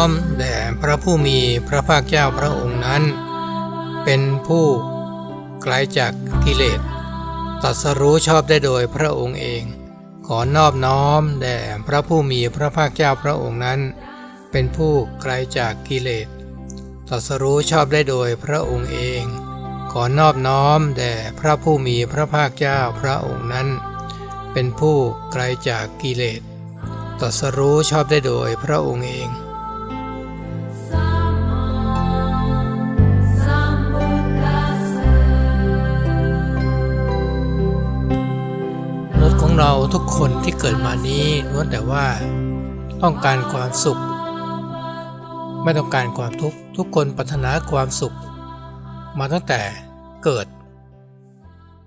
อบน้อมแด่พระผู้มีพระภาคเจ้าพระองค์นั้น เป็นผู้ไกลจากกิเลสตรัสรู้ชอบได้โดยพระองค์เอง ขอนอบน้อมแด่พระผู้มีพระภาคเจ้าพระองค์นั้น เป็นผู้ไกลจากกิเลสตรัสรู้ชอบได้โดยพระองค์เอง ขอนอบน้อมแด่พระผู้มีพระภาคเจ้าพระองค์นั้น เป็นผู้ไกลจากกิเลสตรัสรู้ชอบได้โดยพระองค์เอง เราทุกคนที่เกิดมานี้ล้วนแต่ว่า ต้องการความสุข ไม่ต้องการความทุกข์ทุกคนปรารถนาความสุข มาตั้งแต่เกิด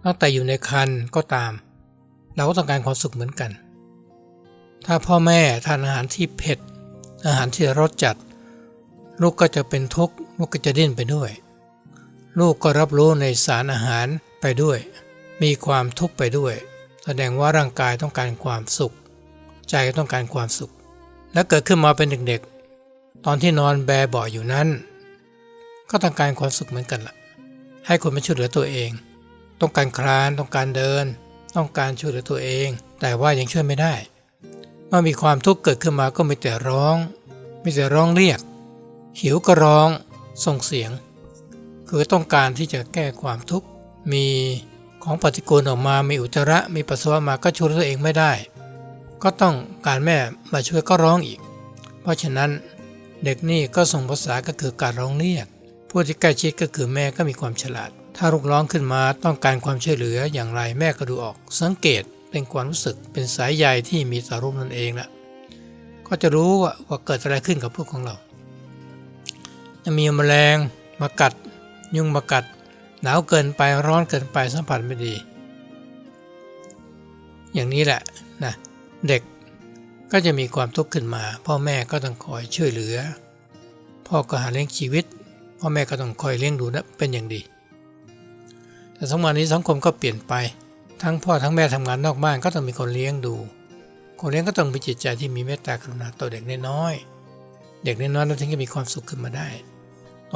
ตั้งแต่อยู่ในครรภ์ก็ตาม เราก็ต้องการความสุขเหมือนกัน ถ้าพ่อแม่ทานอาหารที่เผ็ด อาหารที่รสจัด ลูกก็จะเป็นทุกข์ลูกก็จะดิ้นไปด้วย ลูกก็รับรู้ในสารอาหารไปด้วย มีความทุกข์ไปด้วย แสดงว่าร่างกายต้องการความสุข ใจก็ต้องการความสุข และเกิดขึ้นมาเป็นเด็กๆ ตอนที่นอนแบเบาะอยู่นั้น ก็ต้องการความสุขเหมือนกันละ่ะ ให้คนมาช่วยเหลือตัวเอง ต้องการคลานต้องการเดิน ต้องการช่วยเหลือตัวเอง แต่ว่ายังช่วยไม่ได้เมื่อมีความทุกข์เกิดขึ้นมาก็มีแต่ร้องมีแต่ร้องเรียก หิวก็ร้องส่งเสียง คือต้องการที่จะแก้ความทุกข์มี ของปฏิกูลออกมามีอุจจาระมีปัสสาวะมาก็ช่วยตัวเองไม่ได้ ก็ต้องการแม่มาช่วยก็ร้องอีก เพราะฉะนั้นเด็กนี่ก็ส่งภาษาก็คือการร้องเรียกผู้ที่ใกล้ชิดก็คือแม่ก็มีความฉลาด ถ้าลูกร้องขึ้นมาต้องการความช่วยเหลืออย่างไรแม่ก็ดูออก สังเกตเป็นความรู้สึกเป็นสายใยที่มีสารุปนั่นเองละก็จะรู้ว่าว่าเกิดอะไรขึ้นกับพวกของเราจะมีแมลงมากัด ยุงมากัด หนาวเกินไปร้อนเกินไปสัมผัสไม่ดี อย่างนี้แหละนะเด็กก็จะมีความทุกข์ขึ้นมา พ่อแม่ก็ต้องคอยช่วยเหลือ พ่อก็หาเลี้ยงชีวิต พ่อแม่ก็ต้องคอยเลี้ยงดูนะเป็นอย่างดี แต่สมัยนี้สังคมก็เปลี่ยนไปทั้งพ่อทั้งแม่ทำงานนอกบ้านก็ต้องมีคนเลี้ยงดู คนเลี้ยงก็ต้องมีจิตใจที่มีเมตตากรุณาต่อเด็กน้อย เด็กน้อยๆเราถึงจะมีความสุขขึ้นมาได้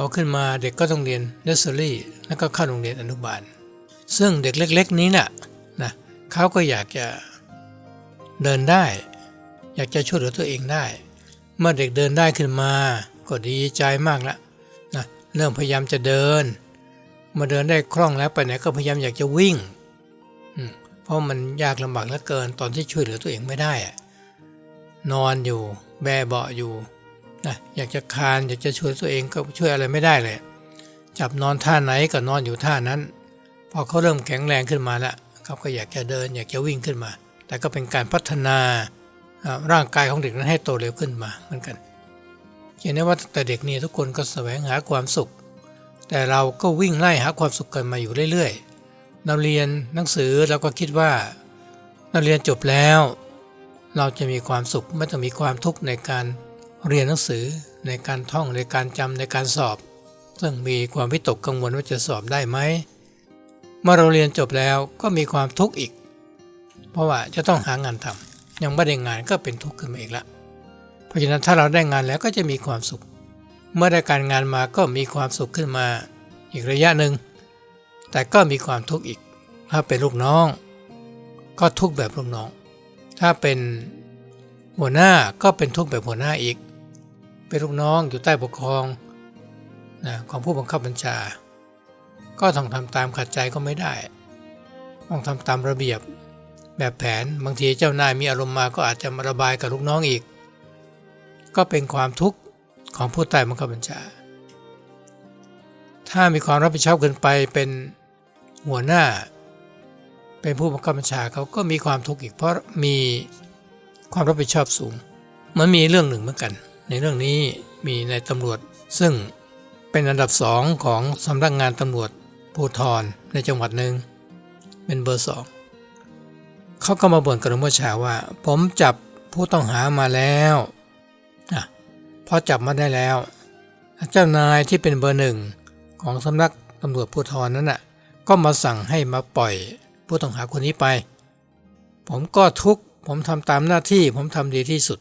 โตขึ้นมาเด็กก็ต้องเรียนเนสเซอรี่แล้วก็เข้าโรงเรียนอนุบาล ซึ่งเด็กเล็ก ๆ นี้น่ะนะเขาก็อยากจะเดินได้ อยากจะช่วยเหลือตัวเองได้ เมื่อเด็กเดินได้ขึ้นมาก็ดีใจมากละนะเริ่มพยายามจะเดินมื่อเดินได้คล่องแล้วไปไหนก็พยายามอยากจะวิ่งเพราะมันยากลำบากเหลือเกินตอนที่ช่วยเหลือตัวเองไม่ได้อะนอนอยู่ แบเบาะอยู่ นะอยากจะคานอยากจะช่วยตัวเองก็ช่วยอะไรไม่ได้เลย จับนอนท่าไหนก็นอนอยู่ท่านั้น พอเขาเริ่มแข็งแรงขึ้นมาแล้วเขาก็อยากจะเดิน อยากจะวิ่งขึ้นมา แต่ก็เป็นการพัฒนาร่างกายของเด็กนั้นให้โตเร็วขึ้นมาเหมือนกันเห็นได้ว่าแต่เด็กนี่ทุกคนก็แสวงหาความสุข แต่เราก็วิ่งไล่หาความสุขกันมาอยู่เรื่อยๆเราเรียนหนังสือเราก็คิดว่าเราเรียนจบแล้ว เราจะมีความสุขไม่ต้องมีความทุกข์ในการ เรียนหนังสือในการท่องในการจำในการสอบ ซึ่งมีความวิตกกังวลว่าจะสอบได้ไหมเมื่อเราเรียนจบแล้วก็มีความทุกข์อีก เพราะว่าจะต้องหางานทำยังไม่ได้งานก็เป็นทุกข์ขึ้นมาอีกละเพราะฉะนั้นถ้าเราได้งานแล้วก็จะมีความสุข เมื่อได้การงานมาก็มีความสุขขึ้นมาอีกระยะหนึ่งแต่ก็มีความทุกข์อีก ถ้าเป็นลูกน้อง ก็ทุกข์แบบลูกน้อง ถ้าเป็นหัวหน้าก็เป็นทุกข์แบบหัวหน้าอีก เป็นลูกน้องอยู่ใต้ปกครองนะของผู้บังคับบัญชา ก็ต้องทำตามขัดใจก็ไม่ได้ ต้องทำตามระเบียบ แบบแผนบางทีเจ้านายมีอารมณ์มาก็อาจจะมาระบายกับลูกน้องอีก ก็เป็นความทุกข์ของผู้ใต้บังคับบัญชา ถ้ามีความรับผิดชอบเกินไปเป็นหัวหน้า เป็นผู้บังคับบัญชาเขาก็มีความทุกข์อีกเพราะมีความรับผิดชอบสูง มันมีเรื่องหนึ่งเหมือนกัน ในเรื่องนี้มีในายตำรวจ ซึ่งเป็นอันดับสองของสำนักงานตำรวจภูธรในจังหวัดหนึ่งเป็นเบอร์สองเขาก็มาบ่นกับหลวงพ่อชาว่า ผมจับผู้ต้องหามาแล้วอะพอจับมาได้แล้ว เจ้านายที่เป็นเบอร์หนึ่งของสำนักตำรวจภูธรนั้นน่ะก็มาสั่งให้มาปล่อยผู้ต้องหาคนนี้ไป ผมก็ทุกผมทำตามหน้าที่ผมทำดีที่สุด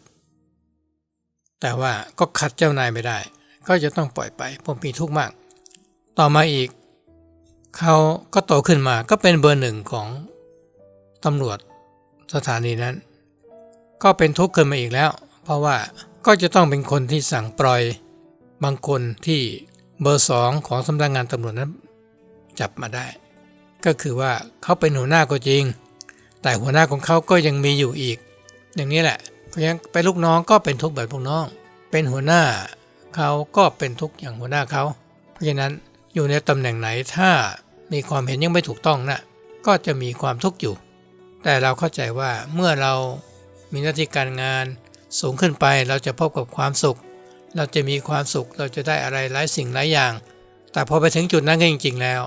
แต่ว่าก็ขัดเจ้านายไม่ได้ ก็จะต้องปล่อยไป ผมมีทุกข์มาก ต่อมาอีก เขาก็โตขึ้นมาก็เป็นเบอร์หนึ่งของตำรวจสถานีนั้น ก็เป็นทุกข์ขึ้นมาอีกแล้ว เพราะว่าก็จะต้องเป็นคนที่สั่งปล่อยบางคนที่เบอร์สองของสำนักงานตำรวจนั้น จับมาได้ ก็คือว่าเขาเป็นหัวหน้าก็จริง แต่หัวหน้าของเขาก็ยังมีอยู่อีก อย่างนี้แหละ ราะฉะนั้นเป็นลูกน้องก็เป็นทุกข์แบบลูกน้อง เป็นหัวหน้าเขาก็เป็นทุกข์อย่างหัวหน้าเขา เพราะฉะนั้นอยู่ในตำแหน่งไหนถ้ามีความเห็นยังไม่ถูกต้องนะก็จะมีความทุกข์อยู่ แต่เราเข้าใจว่าเมื่อเรามีหน้าที่การงานสูงขึ้นไปเราจะพบกับความสุข เราจะมีความสุขเราจะได้อะไรหลายสิ่งหลายอย่าง แต่พอไปถึงจุดนั้นจริง ๆ แล้ว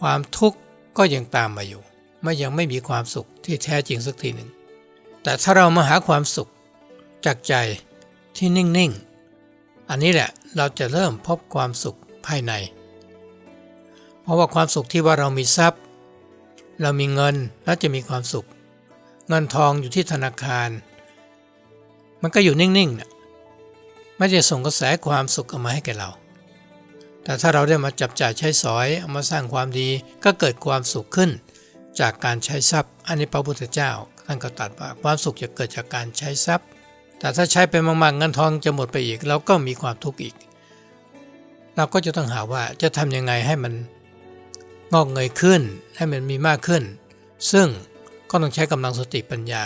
ความทุกข์ก็ยังตามมาอยู่ไม่ยังไม่มีความสุขที่แท้จริงสักทีหนึ่ง แต่ถ้าเรามาหาความสุขจากใจที่นิ่งๆ อันนี้แหละเราจะเริ่มพบความสุขภายใน เพราะว่าความสุขที่ว่าเรามีทรัพย์ เรามีเงินแล้วจะมีความสุข เงินทองอยู่ที่ธนาคาร มันก็อยู่นิ่งๆนะไม่ได้ส่งกระแสความสุขออกมาให้แก่เรา แต่ถ้าเราได้มาจับจ่ายใช้สอยเอามาสร้างความดีก็เกิดความสุขขึ้น จากการใช้ทรัพย์อันนี้พระพุทธเจ้า ท่านก็ตรัสว่าความสุขจะเกิดจากการใช้ทรัพย์ แต่ถ้าใช้ไปมากๆเงินทองจะหมดไปอีกเราก็มีความทุกข์อีก เราก็จะต้องหาว่าจะทำยังไงให้มันงอกเงยขึ้น ให้มันมีมากขึ้น ซึ่งก็ต้องใช้กำลังสติปัญญา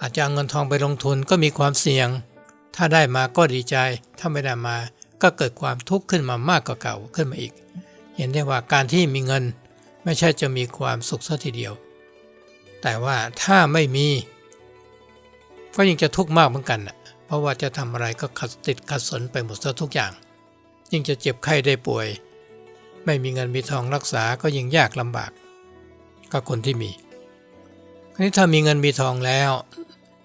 อาจจะเอาเงินทองไปลงทุนก็มีความเสี่ยง ถ้าได้มาก็ดีใจ ถ้าไม่ได้มาก็เกิดความทุกข์ขึ้นมามากกว่าเก่าขึ้นมาอีก เห็นได้ว่าการที่มีเงินไม่ใช่จะมีความสุขสัทีเดียว แต่ว่าถ้าไม่มี ก็ยังจะทุกข์มากเหมือนกันนะเพราะว่าจะทำอะไรก็ขัดติดขัดสนไปหมดซะทุกอย่าง ยิ่งจะเจ็บไข้ได้ป่วย ไม่มีเงินมีทองรักษาก็ยิ่งยากลำบากกับคนที่มีคราวนี้ถ้ามีเงินมีทองแล้ว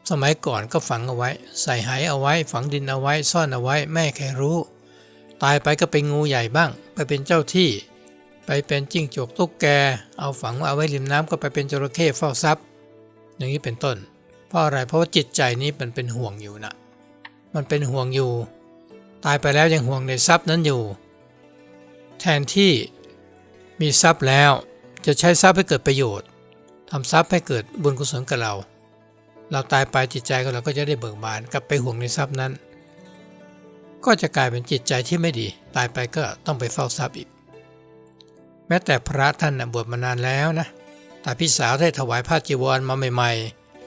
สมัยก่อนก็ฝังเอาไว้ ใส่หายเอาไว้ ฝังดินเอาไว้ ซ่อนเอาไว้ แม่แค่รู้ ตายไปก็เป็นงูใหญ่บ้าง ไปเป็นเจ้าที่ ไปเป็นจิ้งจกตุ๊กแก เอาฝังเอาไว้ริมน้ำก็ไปเป็นจระเข้เฝ้าทรัพย์ อย่างนี้เป็นต้น เพราะอะไรเพราะว่าจิตใจนี้มันเป็นห่วงอยู่นะมันเป็นห่วงอยู่ ตายไปแล้วยังห่วงในทรัพย์นั้นอยู่ แทนที่มีทรัพย์แล้วจะใช้ทรัพย์ให้เกิดประโยชน์ทำทรัพย์ให้เกิดบุญกุศลกับเรา เราตายไปจิตใจของเราก็จะได้เบิกบานกลับไปห่วงในทรัพย์นั้น ก็จะกลายเป็นจิตใจที่ไม่ดี ตายไปก็ต้องไปเฝ้าทรัพย์อีก แม้แต่พระท่านบวชมานานแล้วนะแต่พี่สาวได้ถวายผ้าจีวรมาใหม่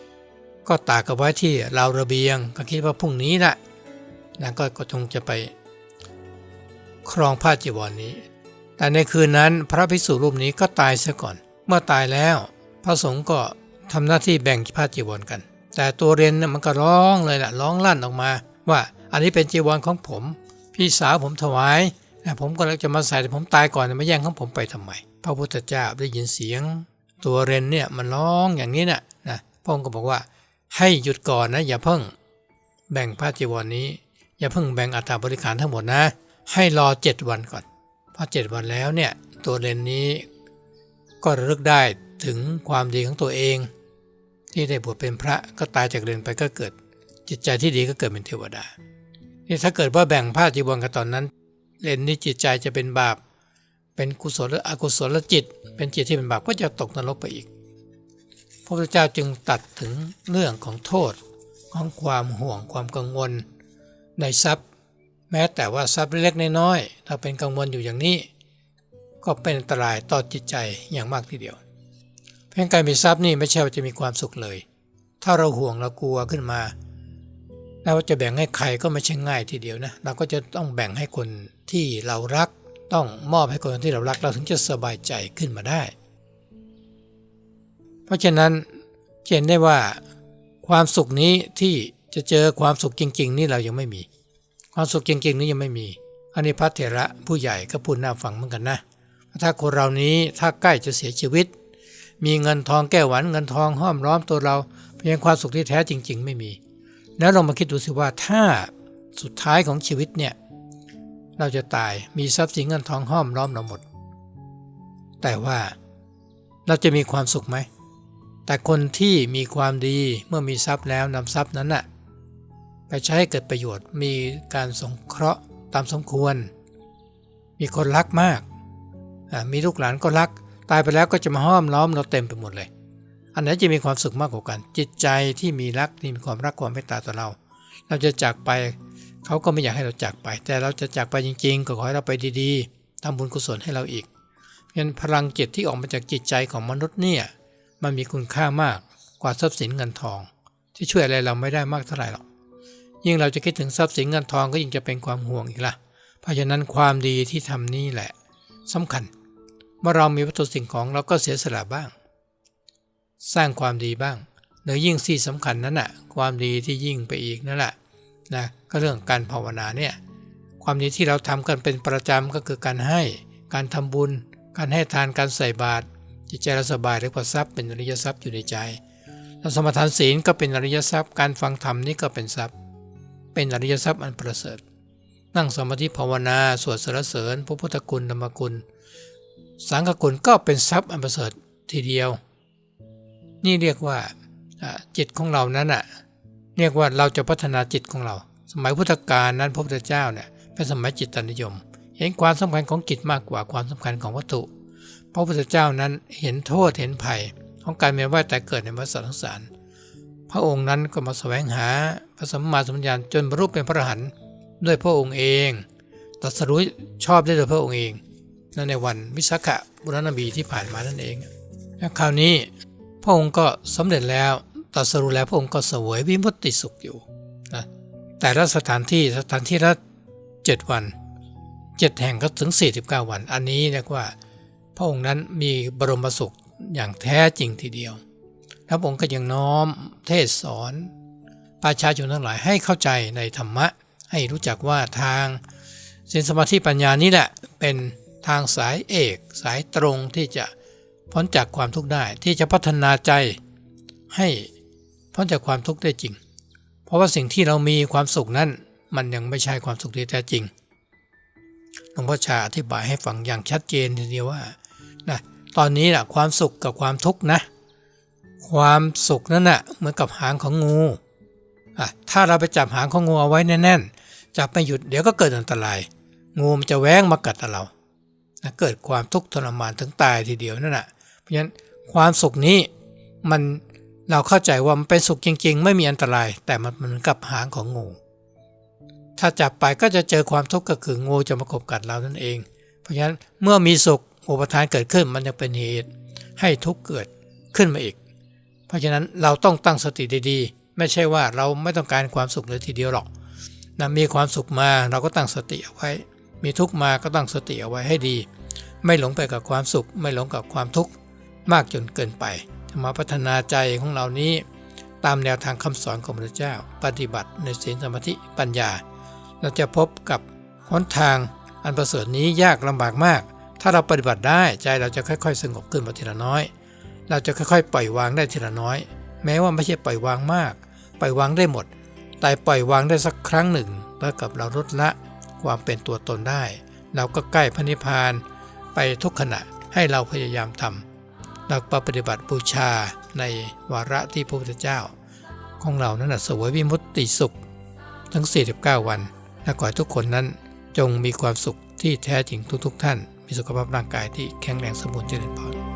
ๆ ก็ตากเอาไว้ที่ราวระเบียง ก็คิดว่าพรุ่งนี้นะนะก็คงจะไปครองผ้าจีวรนนี้ แต่ในคืนนั้นพระภิกษุรูปนี้ก็ตายซะก่อน เมื่อตายแล้ว พระสงฆ์ก็ทำหน้าที่แบ่งผ้าจีวรกัน แต่ตัวเรนน่ยมันก็ร้องเลยแหละร้องลั่นออกมา ว่าอันนี้เป็นจีวรของผม พี่สาวผมถวาย ผมก็เลยจะมาใส่แต่ผมตายก่อนมาแย่งของผมไปทำไม พระพุทธเจ้าได้ยินเสียง ตัวเรนเนี่ยมันร้องอย่างนี้นะ่ะนะพระองค์ก็บอกว่าให้หยุดก่อนนะ อย่าเพิ่ง แบ่งผ้าจีวรนนี้ อย่าเพิ่งแบ่งอัฐบริขารทั้งหมดนะ ให้รอเจ็ดวันก่อนพอเจ็ดวันแล้วเนี่ยตัวเรนนี้ ก็ระลึกได้ถึงความดีของตัวเอง ที่ได้บวชเป็นพระก็ตายจากเรนไปก็เกิด จิตใจที่ดีก็เกิดเป็นเทวดานี่ถ้าเกิดว่าแบ่งผ้าจีวรกันตอนนั้น เรนนี้จิตใจจะเป็นบาป เป็นกุศลหรืออกุศลจิต เป็นจิตที่เป็นบาปก็จะตกนรกไปอีก พระพุทธเจ้าจึงตัดถึงเรื่องของโทษของความห่วงความกังวล ในทรัพย์ แม้แต่ว่าทรัพย์เล็กน้อยๆถ้าเป็นกังวลอยู่อย่างนี้ ก็เป็นอันตรายต่อจิตใจอย่างมากทีเดียว เพียงการมีทรัพย์นี่ไม่ใช่ว่าจะมีความสุขเลย ถ้าเราห่วงเรากลัวขึ้นมาแล้วจะแบ่งให้ใครก็ไม่ใช่ง่ายทีเดียวนะ เราก็จะต้องแบ่งให้คน ที่เรารักต้องมอบให้คนที่เรารักเราถึงจะสบายใจขึ้นมาได้ เพราะฉะนั้นเห็นได้ว่าความสุขนี้ที่จะเจอความสุขจริง ๆ นี่เรายังไม่มี ความสุขจริง ๆ นี้ยังไม่มี อันนี้พระเถระผู้ใหญ่ก็พูดน่าฟังเหมือนกันนะถ้าคนเรานี้ถ้าใกล้จะเสียชีวิต มีเงินทองแก้วหวันเงินทองห้อมล้อมตัวเราเพียงความสุขที่แท้จริง ๆ ไม่มี แล้วเรามาคิดดูสิว่าถ้าสุดท้ายของชีวิตเนี่ย เราจะตายมีทรัพย์สินเงินทองห้อมล้อมเราหมด แต่ว่าเราจะมีความสุขไหม แต่คนที่มีความดีเมื่อมีทรัพย์แล้วนำทรัพย์นั้นน่ะไปใช้ให้เกิดประโยชน์ มีการสงเคราะห์ตามสมควร มีคนรักมาก มีลูกหลานก็รัก ตายไปแล้วก็จะมาห้อมล้อมเราเต็มไปหมดเลย อันไหนจะมีความสุขมากกว่ากัน จิตใจที่มีรักที่มีความรักความเมตตาต่อเรา เราจะจากไป เขาก็ไม่อยากให้เราจากไป แต่เราจะจากไปจริง ๆ ก็ขอให้เราไปดีๆทำบุญกุศลให้เราอีกเพราะฉะนั้นพลังจิตที่ออกมาจากจิตใจของมนุษย์เนี่ยมันมีคุณค่ามากกว่าทรัพย์สินเงินทอง ที่ช่วยอะไรเราไม่ได้มากเท่าไหร่หรอกยิ่งเราจะคิดถึงทรัพย์สินเงินทองก็ยิ่งจะเป็นความห่วงอีกละเพราะฉะนั้นความดีที่ทำนี่แหละสำคัญ เมื่อเรามีวัตถุสิ่งของเราก็เสียสละบ้าง สร้างความดีบ้างหรือยิ่งที่สำคัญนั้นน่ะความดีที่ยิ่งไปอีกนั่นแหละนะ ก็เรื่องการภาวนาเนี่ยความดีที่เราทำกันเป็นประจำก็คือการให้การทำบุญ การให้ทานการใส่บาตรจิตใจเราสบายเรียกว่าทรัพย์เป็นอริยทรัพย์อยู่ในใจแล้วสมทานศีลก็เป็นอริยทรัพย์ การฟังธรรมนี่ก็เป็นทรัพย์ เป็นอริยทรัพย์อันประเสริฐ นั่งสมาธิภาวนาสวดสรรเสริญพระพุทธคุณธรรมคุณ สังฆคุณก็เป็นทรัพย์อันประเสริฐทีเดียว นี่เรียกว่าจิตของเรานั้นอะเรียกว่าเราจะพัฒนาจิตของเรา สมัยพุทธกาลนั้นพระพุทธเจ้าเนี่ยเป็นสมัยจิตตนิยม เห็นความสำคัญของจิตมากกว่าความสำคัญของวัตถุ พระพุทธเจ้านั้นเห็นโทษเห็นภัย ของการเวียนว่ายแต่เกิดในวัฏสงสาร พระองค์นั้นก็มาแสวงหาพระสัมมาสัมพุทธญาณจนบรรลุเป็นพระอรหันต์ด้วยพระองค์เองตรัสรู้ชอบได้โดยพระองค์เองนั่นในวันวิสาขบุรณบีที่ผ่านมานั่นเองแล้วคราวนี้พระองค์ก็สำเร็จแล้วตรัสรู้แล้วพระองค์ก็เสวยวิมุตติสุขอยู่นะ แต่ละสถานที่สถานที่ละเจ็ดวันเจ็ดแห่งก็ถึง 49 วัน อันนี้เรียกว่า พระองค์นั้นมีบรมสุขอย่างแท้จริงทีเดียว แล้วองค์ก็ยังน้อมเทศสอน ประชาชนทั้งหลายให้เข้าใจในธรรมะ ให้รู้จักว่าทางสินสมาธิปัญญานี้แหละเป็นทางสายเอก สายตรงที่จะพ้นจากความทุกข์ได้ที่จะพัฒนาใจให้พ้นจากความทุกข์ได้จริง เพราะว่าสิ่งที่เรามีความสุขนั้น มันยังไม่ใช่ความสุขที่แท้จริงหลวงพ่อชาอธิบายให้ฟังอย่างชัดเจนทีเดียวว่านะตอนนี้นะความสุขกับความทุกข์นะ ความสุขนั่นนะ่ะเหมือนกับหางของงูอะถ้าเราไปจับหางของงูเอาไว้แน่นๆจับไม่หยุดเดี๋ยวก็เกิดอันตราย งูมันจะแว้งมากัดเรานะเกิดความทุกข์ทรมานถึงตายทีเดียวนั่นแหะเพราะฉะนั้นความสุขนี้มัน เราเข้าใจว่ามันเป็นสุขจริง ๆ ไม่มีอันตราย แต่มันเหมือนกับหางของงู ถ้าจับไปก็จะเจอความทุกข์ก็คืองูจะมาขบกัดเรานั่นเอง เพราะฉะนั้นเมื่อมีสุขอุปทานเกิดขึ้นมันจะเป็นเหตุให้ทุกข์เกิดขึ้นมาอีก เพราะฉะนั้นเราต้องตั้งสติดีๆ ไม่ใช่ว่าเราไม่ต้องการความสุขเลยทีเดียวหรอกนะมีความสุขมาเราก็ตั้งสติเอาไว้ มีทุกข์มาก็ตั้งสติเอาไว้ให้ดี ไม่หลงไปกับความสุข ไม่หลงกับความทุกข์มากจนเกินไป มาพัฒนาใจของเรานี้ ตามแนวทางคำสอนของพระเจ้า ปฏิบัติในศีลสมาธิปัญญา เราจะพบกับหนทางอันประเสริฐนี้ยากลำบากมาก ถ้าเราปฏิบัติได้ใจเราจะค่อย ๆ สงบขึ้นมาทีละน้อย เราจะค่อยๆ ปล่อยวางได้ทีละน้อย แม้ว่าไม่ใช่ปล่อยวางมาก ปล่อยวางได้หมด แต่ปล่อยวางได้สักครั้งหนึ่งเมื่อกับเราลดละความเป็นตัวตนได้ เราก็ใกล้พระนิพพานไปทุกขณะให้เราพยายามทำ หลักปฏิบัติบูชาในวาระที่พระพุทธเจ้า ของเรานั้นสวยวิมุตติสุข ทั้ง 49 วันและขอให้ทุกคนนั้นจงมีความสุขที่แท้จริงทุกๆทท่าน มีสุขภาพร่างกายที่แข็งแรงสมบูรณ์เจริญพร